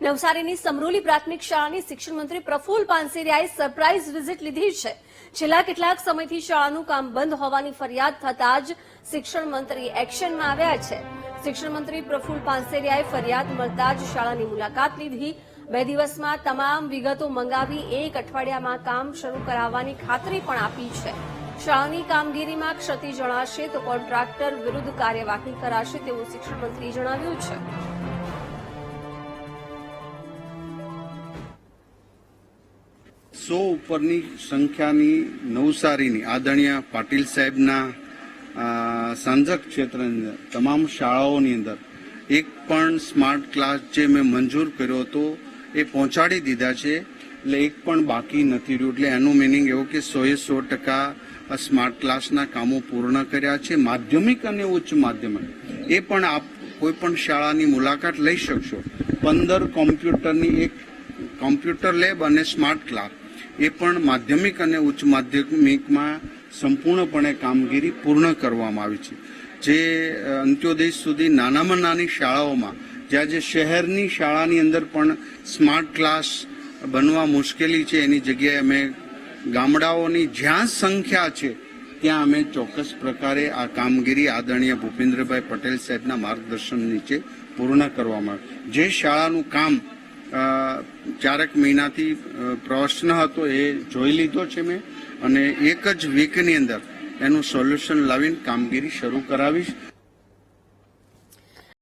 નવસારીની સમરોલી પ્રાથમિક શાળાની શિક્ષણ મંત્રી પ્રફુલ પાનસેરિયાએ સરપ્રાઇઝ વિઝિટ લીધી છે. છેલ્લા કેટલાક સમયથી શાળાનું કામ બંધ હોવાની ફરિયાદ થતા જ શિક્ષણ મંત્રી એક્શનમાં આવ્યા છે. શિક્ષણ મંત્રી પ્રફુલ પાનસેરિયાએ ફરિયાદ મળતા જ શાળાની મુલાકાત લીધી. બે દિવસમાં તમામ વિગતો મંગાવી એક અઠવાડિયામાં કામ શરૂ કરાવવાની ખાતરી પણ આપી છે. શાળાની કામગીરીમાં ક્ષતિ જણાશે તો કોન્ટ્રાક્ટર વિરુદ્ધ કાર્યવાહી કરાશે તેવું શિક્ષણ મંત્રીએ જણાવ્યું છે. સો ઉપરની સંખ્યાની નવસારીની આદરણીય પાટીલ સાહેબના સાંજક ક્ષેત્રની અંદર, તમામ શાળાઓની અંદર, એક પણ સ્માર્ટ ક્લાસ જે મેં મંજૂર કર્યો હતો, એ પહોંચાડી દીધા છે, એટલે એક પણ બાકી નથી રહ્યું. એટલે એનું મિનિંગ એવો કે સોએ સો ટકા સ્માર્ટ ક્લાસના કામો પૂર્ણ કર્યા છે, માધ્યમિક અને ઉચ્ચ માધ્યમિક. એ પણ આપ કોઈ પણ શાળાની મુલાકાત લઈ શકશો. પંદર કોમ્પ્યુટરની એક, કોમ્પ્યુટર લેબ અને સ્માર્ટ ક્લાસ. એ પણ માધ્યમિક અને ઉચ્ચ માધ્યમિકમાં સંપૂર્ણપણે કામગીરી પૂર્ણ કરવામાં આવી છે જે અંત્યોદય સુધી નાનામાં નાની શાળાઓમાં, જ્યાં જે શહેરની શાળાની અંદર પણ સ્માર્ટ ક્લાસ બનવા મુશ્કેલી છે, એની જગ્યાએ અમે ગામડાઓની જ્યાં સંખ્યા છે, ત્યાં અમે ચોક્કસ પ્રકારે આ કામગીરી આદરણીય ભૂપેન્દ્રભાઈ પટેલ સાહેબના માર્ગદર્શન નીચે પૂર્ણ કરવામાં. જે શાળાનું કામ ચારક મહિનાથી પ્રશ્ન હતો એ જોઈ લીધો છે મેં અને એક જ વીકની અંદર એનું સોલ્યુશન લાવીને કામગીરી શરૂ કરાવીશ.